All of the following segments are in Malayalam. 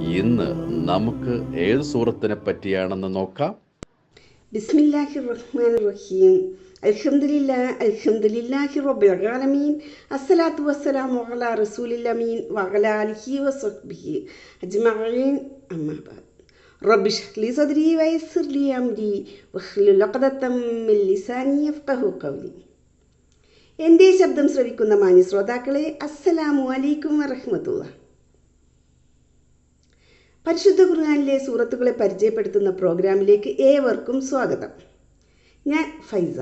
ഇന്ന് നമുക്ക് ഏത് സൂറത്തിനെ പറ്റിയാണെന്ന് നോക്കാം? ബിസ്മില്ലാഹി റഹ്മാൻ റഹീം അൽഹംദുലില്ലാ അൽഹംദുലില്ലാഹി റബ്ബിൽ ആലമീൻ അസ്സലാത്തു വസ്സലാമു അലാ വസഹ്ബിഹി അജ്മഈൻ. റബ്ബി ലിസാനി ഖൗലി. എന്റെ ശബ്ദം ശ്രവിക്കുന്ന മാന്യ ശ്രോതാക്കളെ അസ്സലാമു അലൈക്കും വറഹ്മത്തുള്ളാഹി. പരിശുദ്ധ ഖുർആനിലെ സൂറത്തുകളെ പരിചയപ്പെടുത്തുന്ന പ്രോഗ്രാമിലേക്ക് ഏവർക്കും സ്വാഗതം. ഞാൻ ഫൈസ.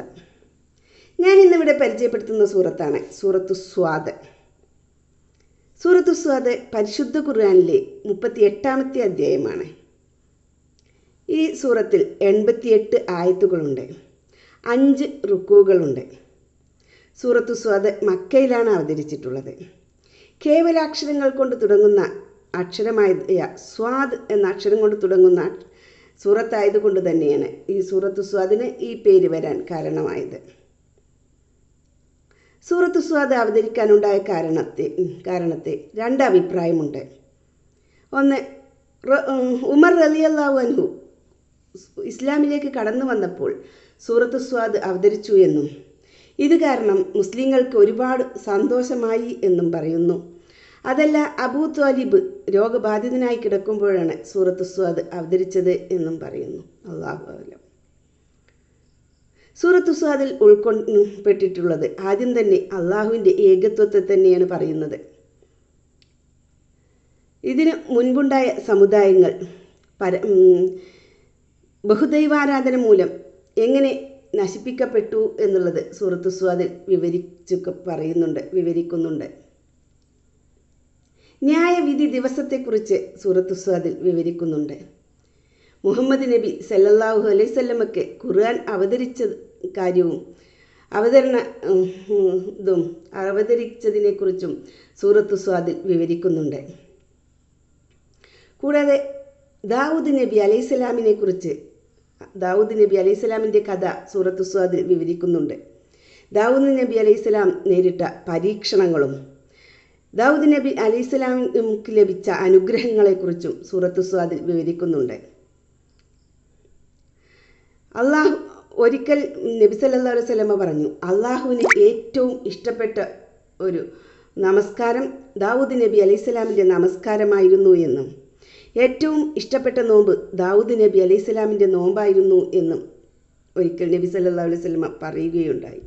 ഞാൻ ഇന്നിവിടെ പരിചയപ്പെടുത്തുന്ന സൂറത്താണ് സൂറത്തു സ്വാദ്. സൂറത്തു സ്വാദ് പരിശുദ്ധ ഖുർആനിലെ മുപ്പത്തി എട്ടാമത്തെ അധ്യായമാണ്. ഈ സൂറത്തിൽ എൺപത്തിയെട്ട് ആയത്തുകളുണ്ട്. അഞ്ച് റുക്കുകളുണ്ട്. സൂറത്തു സ്വാദ് മക്കയിലാണ് അവതരിച്ചിട്ടുള്ളത്. കേവലാക്ഷരങ്ങൾ കൊണ്ട് തുടങ്ങുന്ന അക്ഷരമായ സ്വാദ് എന്ന അക്ഷരം കൊണ്ട് തുടങ്ങുന്ന സൂറത്തായതുകൊണ്ട് തന്നെയാണ് ഈ സൂറത്ത് സ്വാദിന് ഈ പേര് വരാൻ കാരണമായത്. സൂറത്ത് സ്വാദ് അവതരിക്കാനുണ്ടായ കാരണത്തെ കാരണത്തെ രണ്ട് അഭിപ്രായമുണ്ട്. ഒന്ന് ഉമർ റലിയല്ലാഹു അൻഹു ഇസ്ലാമിലേക്ക് കടന്നു വന്നപ്പോൾ സൂറത്ത് സ്വാദ് അവതരിച്ചു എന്നും ഇത് കാരണം മുസ്ലിങ്ങൾക്ക് ഒരുപാട് സന്തോഷമായി എന്നും പറയുന്നു. അതല്ല അബൂ ത്വാലിബ് രോഗബാധിതനായി കിടക്കുമ്പോഴാണ് സൂറത്ത് സ്വാദ് അവതരിച്ചത് എന്നും പറയുന്നു. അള്ളാഹു അലം. സൂറത്ത് സ്വാദിൽ ഉൾക്കൊണ്ടപ്പെട്ടിട്ടുള്ളത് ആദ്യം തന്നെ അള്ളാഹുവിന്റെ ഏകത്വത്തെ തന്നെയാണ് പറയുന്നത്. ഇതിന് മുൻപുണ്ടായ സമുദായങ്ങൾ പര ബഹുദൈവാരാധന മൂലം എങ്ങനെ നശിപ്പിക്കപ്പെട്ടു എന്നുള്ളത് സൂറത്ത് സ്വാദിൽ വിവരിച്ചു പറയുന്നുണ്ട് വിവരിക്കുന്നുണ്ട്. ന്യായവിധി ദിവസത്തെക്കുറിച്ച് സൂറത്ത് സ്വാദിൽ വിവരിക്കുന്നുണ്ട്. മുഹമ്മദ് നബി സല്ലല്ലാഹു അലൈഹി സ്വല്ലമക്ക് ഖുർആൻ അവതരിച്ച കാര്യവും അവതരണ ഇതും അവതരിച്ചതിനെക്കുറിച്ചും സൂറത്ത് സ്വാദിൽ വിവരിക്കുന്നുണ്ട്. കൂടാതെ ദാവൂദ് നബി അലൈഹി സ്വലാമിനെ കുറിച്ച് ദാവൂദ് നബി അലൈഹി സ്വലാമിന്റെ കഥ സൂറത്ത് സ്വാദിൽ വിവരിക്കുന്നുണ്ട്. ദാവൂദ് നബി അലൈഹി സ്വലാം നേരിട്ട പരീക്ഷണങ്ങളും ദാവൂദ് നബി അലൈഹിസ്സലാമിക്ക് ലഭിച്ച അനുഗ്രഹങ്ങളെക്കുറിച്ചും സൂറത്ത് സ്വാദിൽ വിവരിക്കുന്നുണ്ട്. അള്ളാഹു ഒരിക്കൽ നബി സല്ലാ അലൈഹി സ്വലമ പറഞ്ഞു അള്ളാഹുവിന് ഏറ്റവും ഇഷ്ടപ്പെട്ട ഒരു നമസ്കാരം ദാവൂദ് നബി അലൈഹിസ്സലാമിന്റെ നമസ്കാരമായിരുന്നു എന്നും ഏറ്റവും ഇഷ്ടപ്പെട്ട നോമ്പ് ദാവൂദ് നബി അലൈഹിസ്സലാമിന്റെ നോമ്പായിരുന്നു എന്നും ഒരിക്കൽ നബി സല്ലാ അലൈഹി സ്വലമ പറയുകയുണ്ടായി.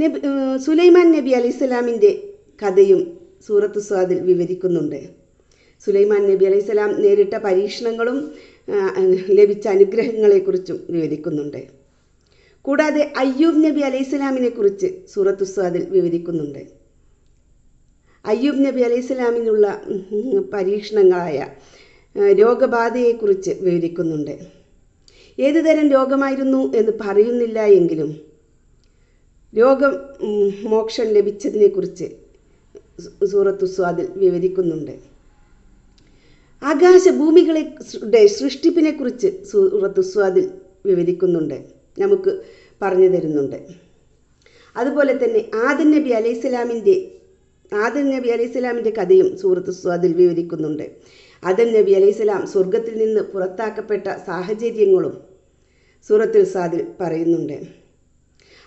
നബി സുലൈമാൻ നബി അലൈഹി സ്വലാമിന്റെ കഥയും സൂറത്ത് സ്വാദിൽ വിവരിക്കുന്നുണ്ട്. സുലൈമാൻ നബി അലൈഹി സ്വലാം നേരിട്ട പരീക്ഷണങ്ങളും ലഭിച്ച അനുഗ്രഹങ്ങളെക്കുറിച്ചും വിവരിക്കുന്നുണ്ട്. കൂടാതെ അയ്യൂബ് നബി അലൈഹി സ്വലാമിനെ കുറിച്ച് സൂറത്ത് സ്വാദിൽ വിവരിക്കുന്നുണ്ട്. അയ്യൂബ് നബി അലൈഹി സ്വലാമിനുള്ള പരീക്ഷണങ്ങളായ രോഗബാധയെക്കുറിച്ച് വിവരിക്കുന്നുണ്ട്. ഏതുതരം രോഗമായിരുന്നു എന്ന് പറയുന്നില്ല എങ്കിലും രോഗം മോക്ഷം ലഭിച്ചതിനെക്കുറിച്ച് സൂറത്തു സ്വാദിൽ വിവരിക്കുന്നുണ്ട്. ആകാശഭൂമികളെ സൃഷ്ടിപ്പിനെക്കുറിച്ച് സൂറത്തു സ്വാദിൽ വിവരിക്കുന്നുണ്ട്. നമുക്ക് പറഞ്ഞു തരുന്നുണ്ട്. അതുപോലെ തന്നെ ആദൻ നബി അലൈഹി സ്വലാമിന്റെ ആദൻ നബി അലൈഹി സ്വലാമിന്റെ കഥയും സൂറത്ത് സ്വാദിൽ വിവരിക്കുന്നുണ്ട്. ആദൻ നബി അലൈഹി സ്വലാം സ്വർഗത്തിൽ നിന്ന് പുറത്താക്കപ്പെട്ട സാഹചര്യങ്ങളും സൂറത്തുൽ സ്വാദിൽ പറയുന്നുണ്ട്.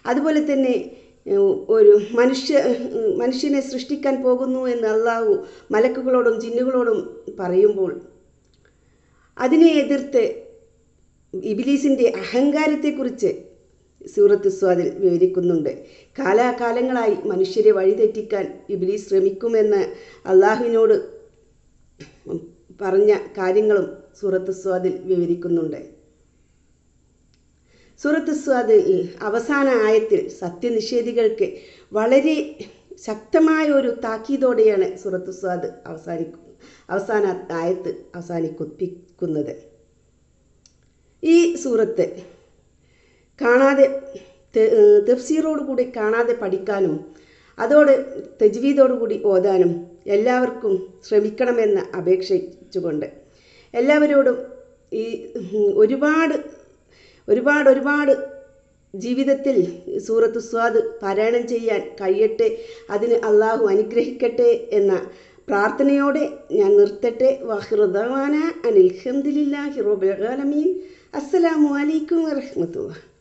അതുപോലെ തന്നെ ഒരു മനുഷ്യ മനുഷ്യനെ സൃഷ്ടിക്കാൻ പോകുന്നു എന്ന് അള്ളാഹു മലക്കുകളോടും ജിന്നുകളോടും പറയുമ്പോൾ അതിനെ എതിർത്ത് ഇബിലീസിന്റെ അഹങ്കാരത്തെക്കുറിച്ച് സൂറത്ത് സ്വാദിൽ വിവരിക്കുന്നുണ്ട്. കാലാകാലങ്ങളായി മനുഷ്യരെ വഴിതെറ്റിക്കാൻ ഇബിലീസ് ശ്രമിക്കുമെന്ന് അള്ളാഹുവിനോട് പറഞ്ഞ കാര്യങ്ങളും സൂറത്ത് സ്വാദിൽ വിവരിക്കുന്നുണ്ട്. സൂറത്ത് സ്വാദ് അവസാന ആയത്തിൽ സത്യനിഷേധികൾക്ക് വളരെ ശക്തമായ ഒരു താക്കീതോടെയാണ് സൂറത്ത് സ്വാദ് അവസാനിക്കും അവസാന ആയത്ത് അവസാനിപ്പിക്കുന്നത്. ഈ സൂറത്ത് കാണാതെ കൂടി കാണാതെ പഠിക്കാനും അതോട് കൂടി ഓതാനും എല്ലാവർക്കും ശ്രമിക്കണമെന്ന് അപേക്ഷിച്ചുകൊണ്ട് എല്ലാവരോടും ഈ ഒരുപാട് ഒരുപാട് ഒരുപാട് ജീവിതത്തിൽ സൂറത്ത് സ്വാദ് പാരായണം ചെയ്യാൻ കഴിയട്ടെ അതിന് അള്ളാഹു അനുഗ്രഹിക്കട്ടെ എന്ന പ്രാർത്ഥനയോടെ ഞാൻ നിർത്തട്ടെ. വാഹിറുദ്ദാന അനിൽ ഹംദില്ലാഹി റബ്ബിൽ ആലമീൻ. അസ്സലാമു അലൈക്കും വറഹ്മത്തുള്ളാഹി.